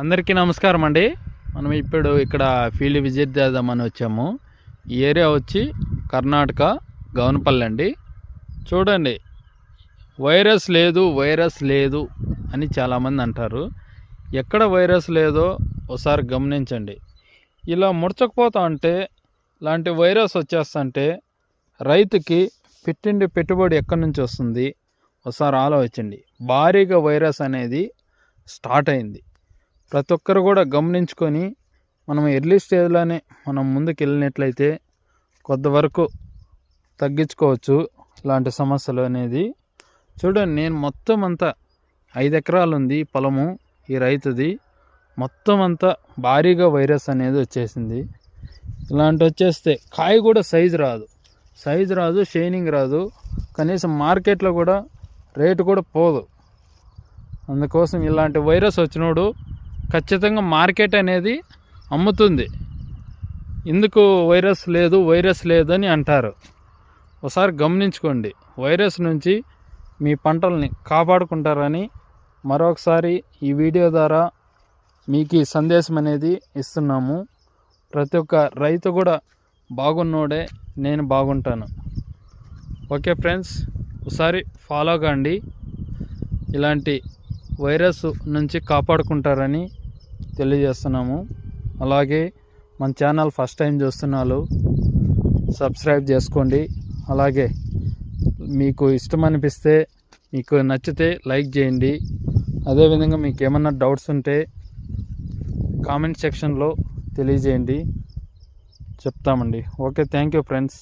అందరికీ నమస్కారం అండి. మనం ఇప్పుడు ఇక్కడ ఫీల్డ్ విజిట్ చేద్దామని వచ్చాము. ఈ ఏరియా వచ్చి కర్ణాటక గవనపల్లి అండి. చూడండి. వైరస్ లేదు వైరస్ లేదు అని చాలామంది అంటారు. ఎక్కడ వైరస్ లేదో ఒకసారి గమనించండి. ఇలా ముడచకపోతా ఉంటే ఇలాంటి వైరస్ వచ్చేస్తుంటే రైతుకి పెట్టిండి పెట్టుబడి ఎక్కడి నుంచి వస్తుంది? ఒకసారి ఆలోచించండి. భారీగా వైరస్ అనేది స్టార్ట్ అయింది. ప్రతి ఒక్కరు కూడా గమనించుకొని మనం ఎర్లీ స్టేజ్లోనే మనం ముందుకు వెళ్ళినట్లయితే కొంతవరకు తగ్గించుకోవచ్చు ఇలాంటి సమస్యలు అనేది. చూడండి నేను మొత్తం అంతా ఐదు ఎకరాలు ఉంది పొలము ఈ రైతుది. మొత్తం అంతా భారీగా వైరస్ అనేది వచ్చేసింది. ఇలాంటి వచ్చేస్తే కాయ కూడా సైజు రాదు. సైజు రాదు షైనింగ్ రాదు. కనీసం మార్కెట్లో కూడా రేటు కూడా పోదు. అందుకోసం ఇలాంటి వైరస్ వచ్చినప్పుడు ఖచ్చితంగా మార్కెట్ అనేది అమ్ముతుంది. ఎందుకు వైరస్ లేదు వైరస్ లేదని అంటారు. ఒకసారి గమనించుకోండి. వైరస్ నుంచి మీ పంటల్ని కాపాడుకుంటారని మరొకసారి ఈ వీడియో ద్వారా మీకు ఈ సందేశం అనేది ఇస్తున్నాము. ప్రతి ఒక్క రైతు కూడా బాగున్నోడే నేను బాగుంటాను. ఓకే ఫ్రెండ్స్ ఒకసారి ఫాలో కాండి. ఇలాంటి వైరస్ నుంచి కాపాడుకుంటారని తెలియజేస్తున్నాము. అలాగే మన ఛానల్ ఫస్ట్ టైం చూస్తున్నారు సబ్స్క్రైబ్ చేసుకోండి. అలాగే మీకు ఇష్టం అనిపిస్తే మీకు నచ్చితే లైక్ చేయండి. అదేవిధంగా మీకు ఏమన్నా డౌట్స్ ఉంటే కామెంట్ సెక్షన్లో తెలియజేయండి. చెప్తామండి. Okay thank you friends.